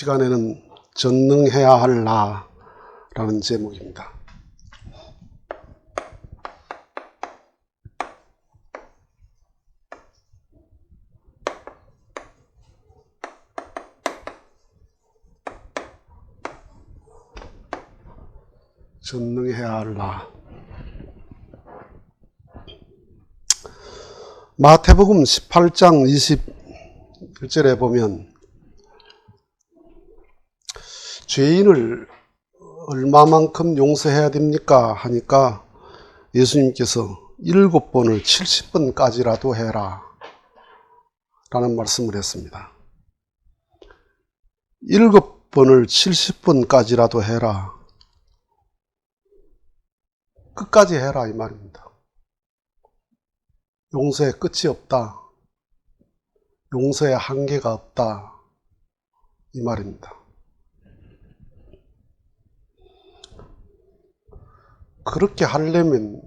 시간에는 전능해야 할 나라는 제목입니다. 전능해야 할 나. 마태복음 18장 21절에 보면 죄인을 얼마만큼 용서해야 됩니까? 하니까 예수님께서 일곱 번을 70번까지라도 해라. 라는 말씀을 했습니다. 일곱 번을 70번까지라도 해라. 끝까지 해라. 이 말입니다. 용서의 끝이 없다. 용서의 한계가 없다. 이 말입니다. 그렇게 하려면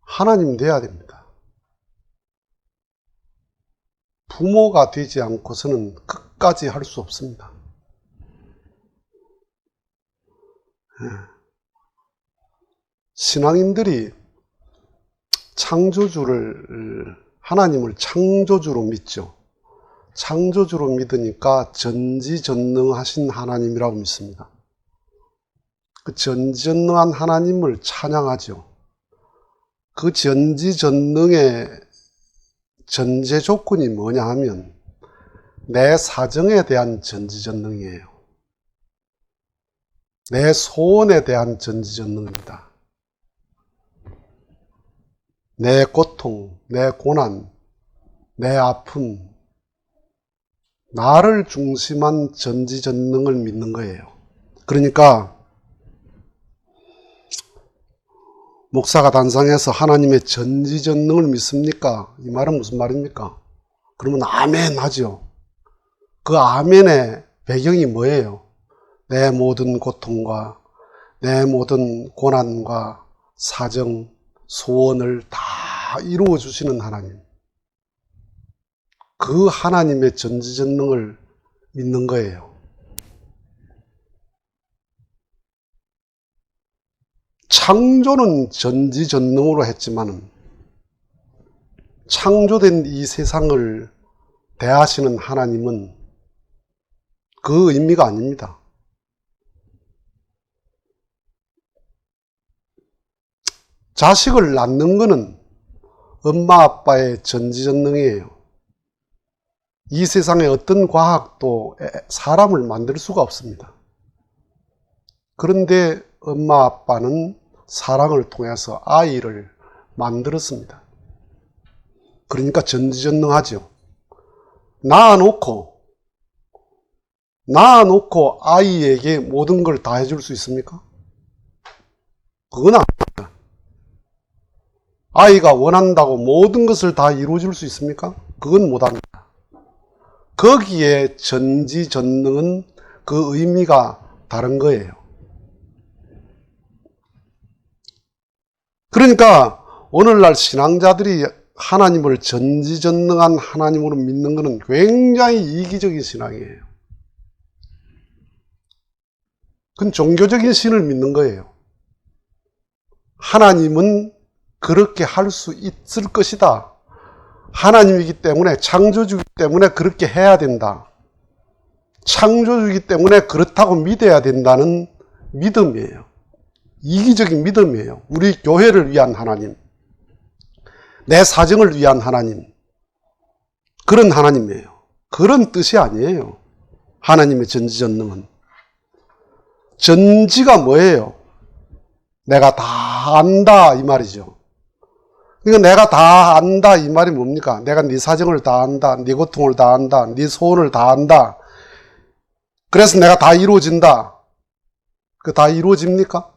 하나님 돼야 됩니다. 부모가 되지 않고서는 끝까지 할 수 없습니다. 신앙인들이 창조주를 하나님을 창조주로 믿죠. 창조주로 믿으니까 전지전능하신 하나님이라고 믿습니다. 그 전지전능한 하나님을 찬양하죠. 그 전지전능의 전제 조건이 뭐냐 하면 내 사정에 대한 전지전능이에요. 내 소원에 대한 전지전능입니다. 내 고통, 내 고난, 내 아픔, 나를 중심한 전지전능을 믿는 거예요. 그러니까 목사가 단상해서 하나님의 전지전능을 믿습니까? 이 말은 무슨 말입니까? 그러면 아멘 하죠. 그 아멘의 배경이 뭐예요? 내 모든 고통과 내 모든 고난과 사정, 소원을 다 이루어 주시는 하나님. 그 하나님의 전지전능을 믿는 거예요. 창조는 전지전능으로 했지만은 창조된 이 세상을 대하시는 하나님은 그 의미가 아닙니다. 자식을 낳는 것은 엄마 아빠의 전지전능이에요. 이 세상에 어떤 과학도 사람을 만들 수가 없습니다. 그런데 엄마 아빠는 사랑을 통해서 아이를 만들었습니다. 그러니까 전지전능하죠. 낳아놓고, 낳아놓고 아이에게 모든 걸 다 해줄 수 있습니까? 그건 아닙니다. 아이가 원한다고 모든 것을 다 이루어줄 수 있습니까? 그건 못합니다. 거기에 전지전능은 그 의미가 다른 거예요. 그러니까 오늘날 신앙자들이 하나님을 전지전능한 하나님으로 믿는 것은 굉장히 이기적인 신앙이에요. 그건 종교적인 신을 믿는 거예요. 하나님은 그렇게 할 수 있을 것이다. 하나님이기 때문에 창조주기 때문에 그렇게 해야 된다. 창조주기 때문에 그렇다고 믿어야 된다는 믿음이에요. 이기적인 믿음이에요. 우리 교회를 위한 하나님. 내 사정을 위한 하나님. 그런 하나님이에요. 그런 뜻이 아니에요. 하나님의 전지전능은. 전지가 뭐예요? 내가 다 안다 이 말이죠. 그러니까 내가 다 안다 이 말이 뭡니까? 내가 네 사정을 다 안다. 네 고통을 다 안다. 네 소원을 다 안다. 그래서 내가 다 이루어진다. 그 다 이루어집니까?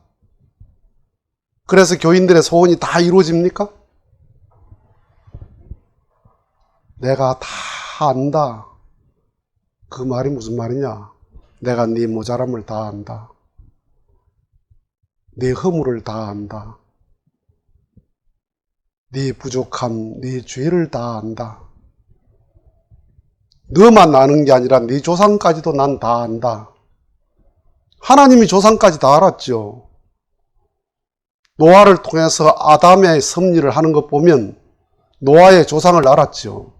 그래서 교인들의 소원이 다 이루어집니까? 내가 다 안다. 그 말이 무슨 말이냐? 내가 네 모자람을 다 안다. 네 허물을 다 안다. 네 부족함, 네 죄를 다 안다. 너만 아는 게 아니라 네 조상까지도 난 다 안다. 하나님이 조상까지 다 알았죠. 노아를 통해서 아담의 섭리를 하는 것 보면 노아의 조상을 알았죠.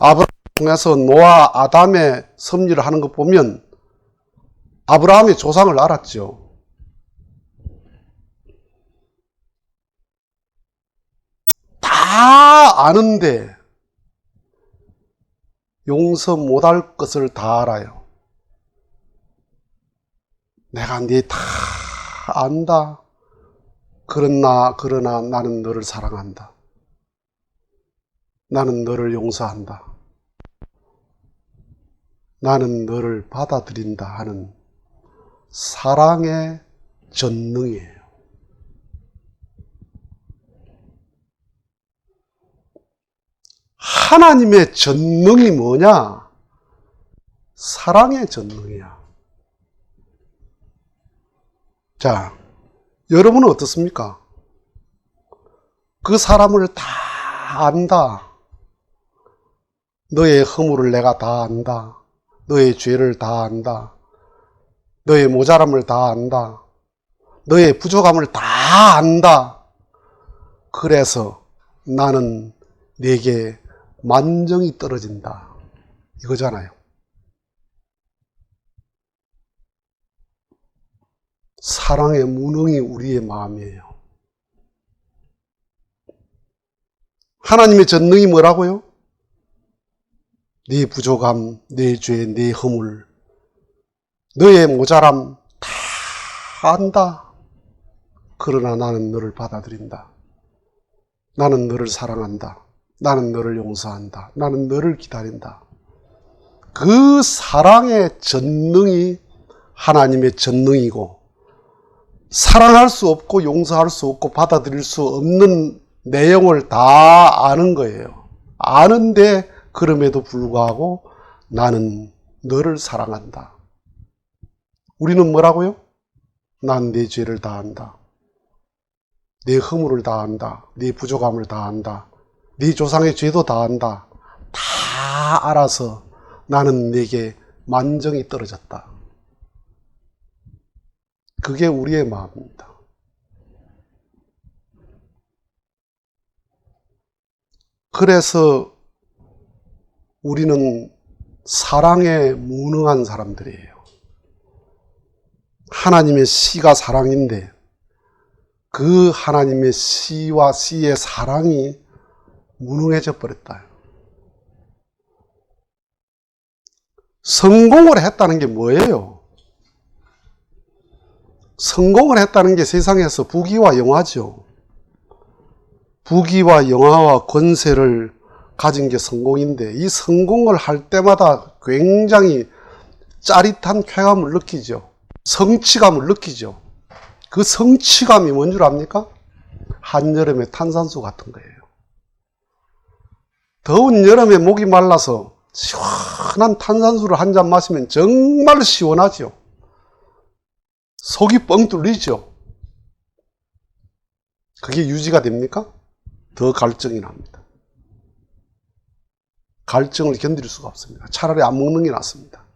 아브라함을 통해서 노아, 아담의 섭리를 하는 것 보면 아브라함의 조상을 알았죠. 다 아는데 용서 못할 것을 다 알아요. 내가 네 다 안다. 그러나 그러나 나는 너를 사랑한다. 나는 너를 용서한다. 나는 너를 받아들인다 하는 사랑의 전능이에요. 하나님의 전능이 뭐냐? 사랑의 전능이야. 자, 여러분은 어떻습니까? 그 사람을 다 안다. 너의 허물을 내가 다 안다. 너의 죄를 다 안다. 너의 모자람을 다 안다. 너의 부족함을 다 안다. 그래서 나는 내게 만정이 떨어진다. 이거잖아요. 사랑의 무능이 우리의 마음이에요. 하나님의 전능이 뭐라고요? 네 부족함, 네 죄, 네 허물, 너의 모자람 다 안다. 그러나 나는 너를 받아들인다. 나는 너를 사랑한다. 나는 너를 용서한다. 나는 너를 기다린다. 그 사랑의 전능이 하나님의 전능이고, 사랑할 수 없고, 용서할 수 없고, 받아들일 수 없는 내용을 다 아는 거예요. 아는데, 그럼에도 불구하고 나는 너를 사랑한다. 우리는 뭐라고요? 난 내 죄를 다 안다. 내 허물을 다 안다. 내 부족함을 다 안다. 네 조상의 죄도 다 안다. 다 알아서 나는 내게 만정이 떨어졌다. 그게 우리의 마음입니다. 그래서 우리는 사랑에 무능한 사람들이에요. 하나님의 시가 사랑인데 그 하나님의 시와 시의 사랑이 무능해져 버렸다. 성공을 했다는 게 뭐예요? 성공을 했다는 게 세상에서 부귀와 영화죠. 부귀와 영화와 권세를 가진 게 성공인데 이 성공을 할 때마다 굉장히 짜릿한 쾌감을 느끼죠. 성취감을 느끼죠. 그 성취감이 뭔 줄 압니까? 한여름의 탄산수 같은 거예요. 더운 여름에 목이 말라서 시원한 탄산수를 한 잔 마시면 정말 시원하죠. 속이 뻥 뚫리죠. 그게 유지가 됩니까? 더 갈증이 납니다. 갈증을 견딜 수가 없습니다. 차라리 안 먹는 게 낫습니다.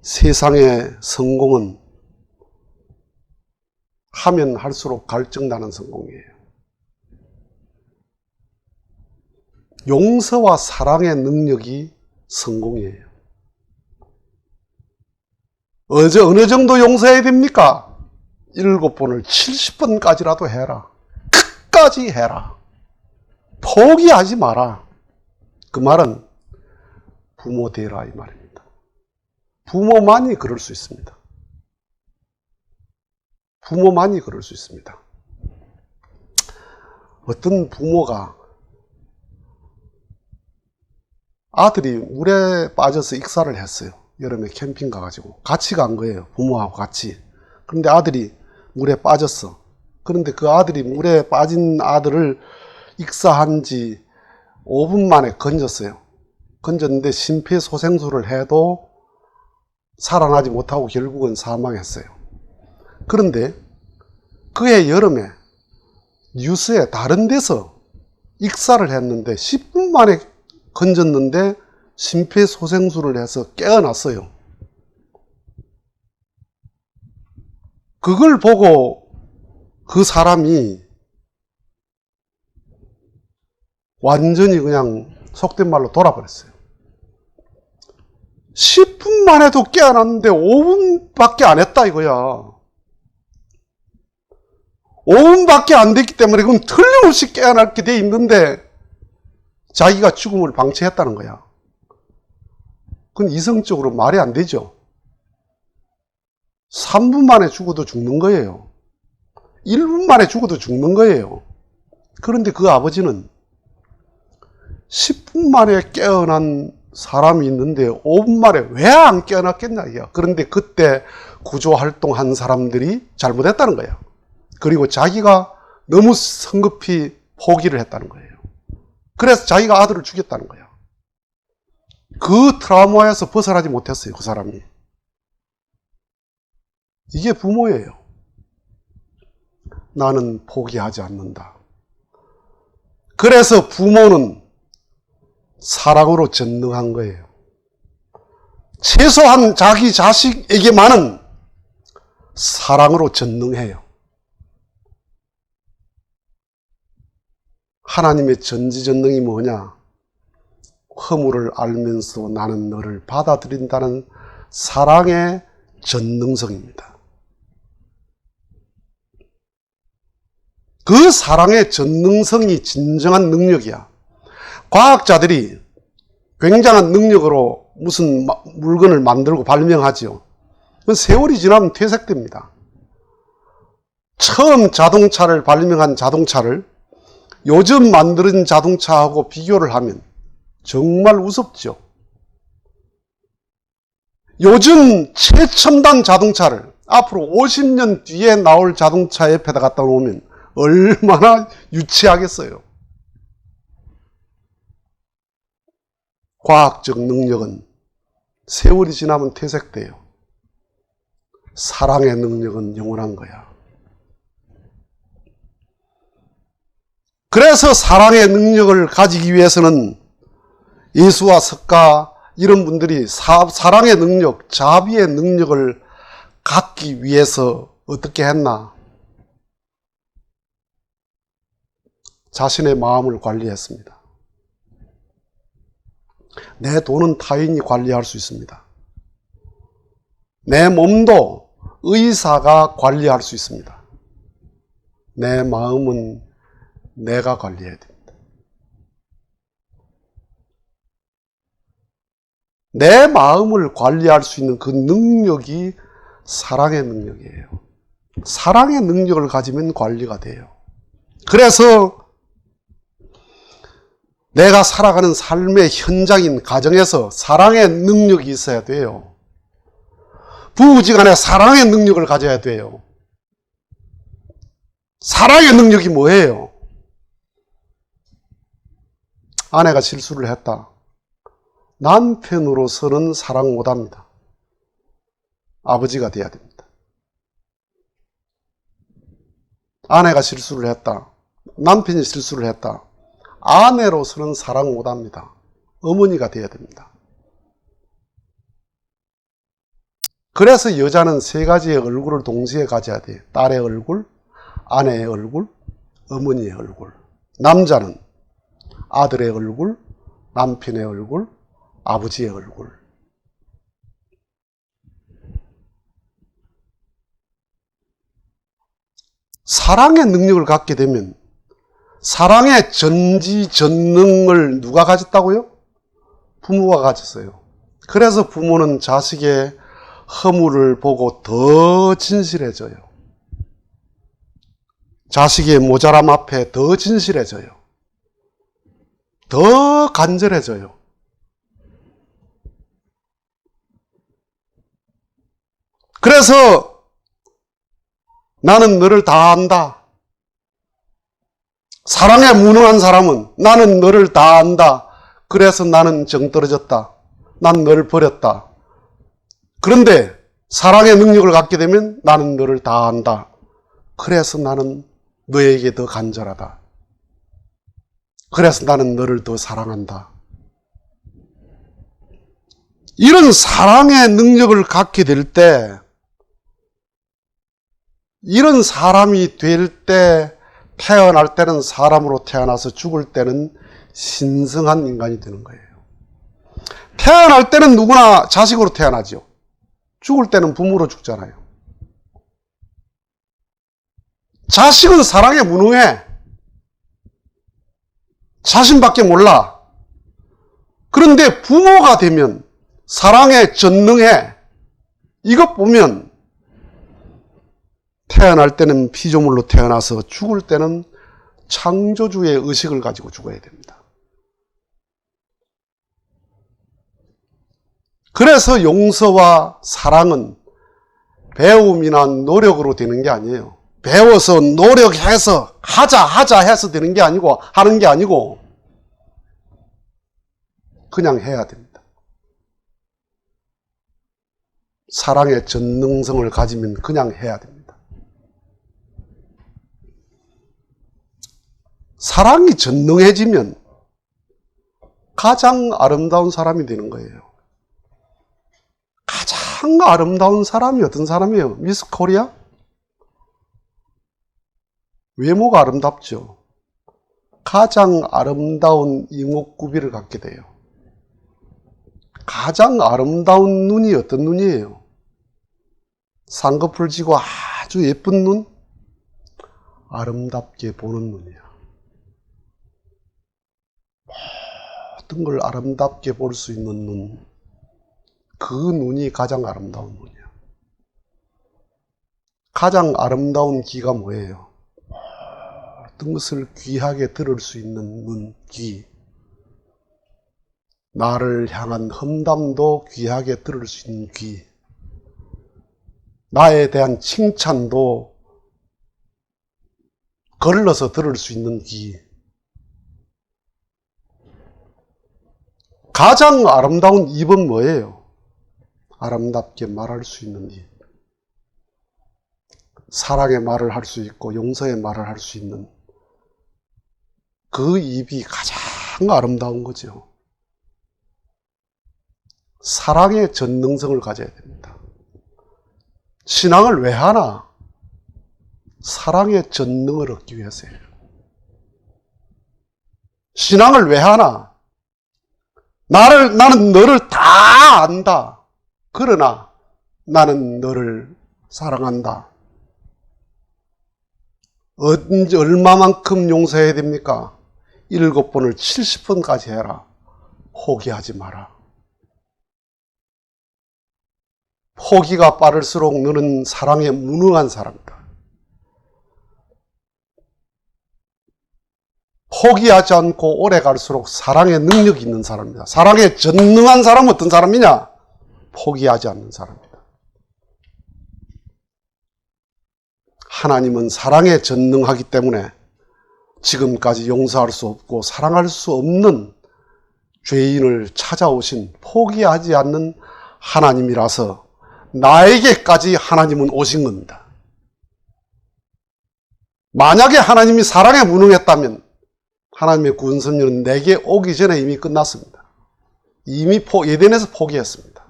세상의 성공은 하면 할수록 갈증 나는 성공이에요. 용서와 사랑의 능력이 성공이에요. 어제 어느 정도 용서해야 됩니까? 일곱 번을 70번까지라도 해라. 끝까지 해라. 포기하지 마라. 그 말은 부모 되라 이 말입니다. 부모만이 그럴 수 있습니다. 부모만이 그럴 수 있습니다. 어떤 부모가 아들이 물에 빠져서 익사를 했어요. 여름에 캠핑 가가지고. 같이 간 거예요. 부모하고 같이. 그런데 아들이 물에 빠졌어. 그런데 그 아들이 물에 빠진 아들을 익사한 지 5분 만에 건졌어요. 건졌는데 심폐소생술을 해도 살아나지 못하고 결국은 사망했어요. 그런데 그해 여름에 뉴스에 다른 데서 익사를 했는데 10분 만에 건졌는데 심폐소생술을 해서 깨어났어요. 그걸 보고 그 사람이 완전히 그냥 속된 말로 돌아버렸어요. 10분 만에도 깨어났는데 5분밖에 안 했다 이거야. 5분밖에 안 됐기 때문에 그건 틀림없이 깨어나게 돼 있는데 자기가 죽음을 방치했다는 거야. 그건 이성적으로 말이 안 되죠. 3분 만에 죽어도 죽는 거예요. 1분 만에 죽어도 죽는 거예요. 그런데 그 아버지는 10분 만에 깨어난 사람이 있는데 5분 만에 왜 안 깨어났겠냐. 그런데 그때 구조 활동한 사람들이 잘못했다는 거예요. 그리고 자기가 너무 성급히 포기를 했다는 거예요. 그래서 자기가 아들을 죽였다는 거예요. 그 트라우마에서 벗어나지 못했어요, 그 사람이. 이게 부모예요. 나는 포기하지 않는다. 그래서 부모는 사랑으로 전능한 거예요. 최소한 자기 자식에게만은 사랑으로 전능해요. 하나님의 전지전능이 뭐냐? 허물을 알면서 나는 너를 받아들인다는 사랑의 전능성입니다. 그 사랑의 전능성이 진정한 능력이야. 과학자들이 굉장한 능력으로 무슨 마- 물건을 만들고 발명하지요. 그건 세월이 지나면 퇴색됩니다. 처음 자동차를 발명한 자동차를 요즘 만드는 자동차하고 비교를 하면 정말 우습죠. 요즘 최첨단 자동차를 앞으로 50년 뒤에 나올 자동차 옆에다 갖다 놓으면 얼마나 유치하겠어요. 과학적 능력은 세월이 지나면 퇴색돼요. 사랑의 능력은 영원한 거야. 그래서 사랑의 능력을 가지기 위해서는 예수와 석가 이런 분들이 사, 사랑의 능력, 자비의 능력을 갖기 위해서 어떻게 했나? 자신의 마음을 관리했습니다. 내 돈은 타인이 관리할 수 있습니다. 내 몸도 의사가 관리할 수 있습니다. 내 마음은 내가 관리해야 됩니다. 내 마음을 관리할 수 있는 그 능력이 사랑의 능력이에요. 사랑의 능력을 가지면 관리가 돼요. 그래서 내가 살아가는 삶의 현장인 가정에서 사랑의 능력이 있어야 돼요. 부부지간에 사랑의 능력을 가져야 돼요. 사랑의 능력이 뭐예요? 아내가 실수를 했다. 남편으로서는 사랑 못합니다. 아버지가 돼야 됩니다. 아내가 실수를 했다. 남편이 실수를 했다. 아내로서는 사랑 못합니다. 어머니가 돼야 됩니다. 그래서 여자는 세 가지의 얼굴을 동시에 가져야 돼요. 딸의 얼굴, 아내의 얼굴, 어머니의 얼굴. 남자는 아들의 얼굴, 남편의 얼굴, 아버지의 얼굴. 사랑의 능력을 갖게 되면 사랑의 전지전능을 누가 가졌다고요? 부모가 가졌어요. 그래서 부모는 자식의 허물을 보고 더 진실해져요. 자식의 모자람 앞에 더 진실해져요. 더 간절해져요. 그래서 나는 너를 다 안다. 사랑에 무능한 사람은 나는 너를 다 안다. 그래서 나는 정 떨어졌다. 난 너를 버렸다. 그런데 사랑의 능력을 갖게 되면 나는 너를 다 안다. 그래서 나는 너에게 더 간절하다. 그래서 나는 너를 더 사랑한다. 이런 사랑의 능력을 갖게 될 때, 이런 사람이 될 때, 태어날 때는 사람으로 태어나서 죽을 때는 신성한 인간이 되는 거예요. 태어날 때는 누구나 자식으로 태어나죠. 죽을 때는 부모로 죽잖아요. 자식은 사랑에 무능해. 자신밖에 몰라. 그런데 부모가 되면 사랑에 전능해. 이것 보면 태어날 때는 피조물로 태어나서 죽을 때는 창조주의 의식을 가지고 죽어야 됩니다. 그래서 용서와 사랑은 배움이나 노력으로 되는 게 아니에요. 배워서 노력해서 하자 하자 해서 되는 게 아니고 하는 게 아니고 그냥 해야 됩니다. 사랑의 전능성을 가지면 그냥 해야 됩니다. 사랑이 전능해지면 가장 아름다운 사람이 되는 거예요. 가장 아름다운 사람이 어떤 사람이에요? 미스 코리아? 외모가 아름답죠. 가장 아름다운 이목구비를 갖게 돼요. 가장 아름다운 눈이 어떤 눈이에요? 쌍꺼풀 지고 아주 예쁜 눈? 아름답게 보는 눈이야. 모든 걸 아름답게 볼 수 있는 눈. 그 눈이 가장 아름다운 눈이야. 가장 아름다운 귀가 뭐예요? 모든 것을 귀하게 들을 수 있는 눈, 귀. 나를 향한 험담도 귀하게 들을 수 있는 귀. 나에 대한 칭찬도 걸러서 들을 수 있는 귀. 가장 아름다운 입은 뭐예요? 아름답게 말할 수 있는 입. 사랑의 말을 할 수 있고 용서의 말을 할 수 있는 그 입이 가장 아름다운 거죠. 사랑의 전능성을 가져야 됩니다. 신앙을 왜 하나? 사랑의 전능을 얻기 위해서예요. 신앙을 왜 하나? 나를, 나는 너를 다 안다. 그러나 나는 너를 사랑한다. 언제, 얼마만큼 용서해야 됩니까? 일곱 번을 70번까지 해라. 포기하지 마라. 포기가 빠를수록 너는 사랑에 무능한 사람이다. 포기하지 않고 오래 갈수록 사랑의 능력이 있는 사람입니다. 사랑에 전능한 사람은 어떤 사람이냐? 포기하지 않는 사람입니다. 하나님은 사랑에 전능하기 때문에 지금까지 용서할 수 없고 사랑할 수 없는 죄인을 찾아오신 포기하지 않는 하나님이라서 나에게까지 하나님은 오신 겁니다. 만약에 하나님이 사랑에 무능했다면 하나님의 섭리는 내게 오기 전에 이미 끝났습니다. 이미 포, 예덴에서 포기했습니다.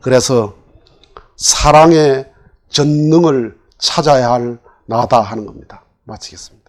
그래서 사랑의 전능을 찾아야 할 나다 하는 겁니다. 마치겠습니다.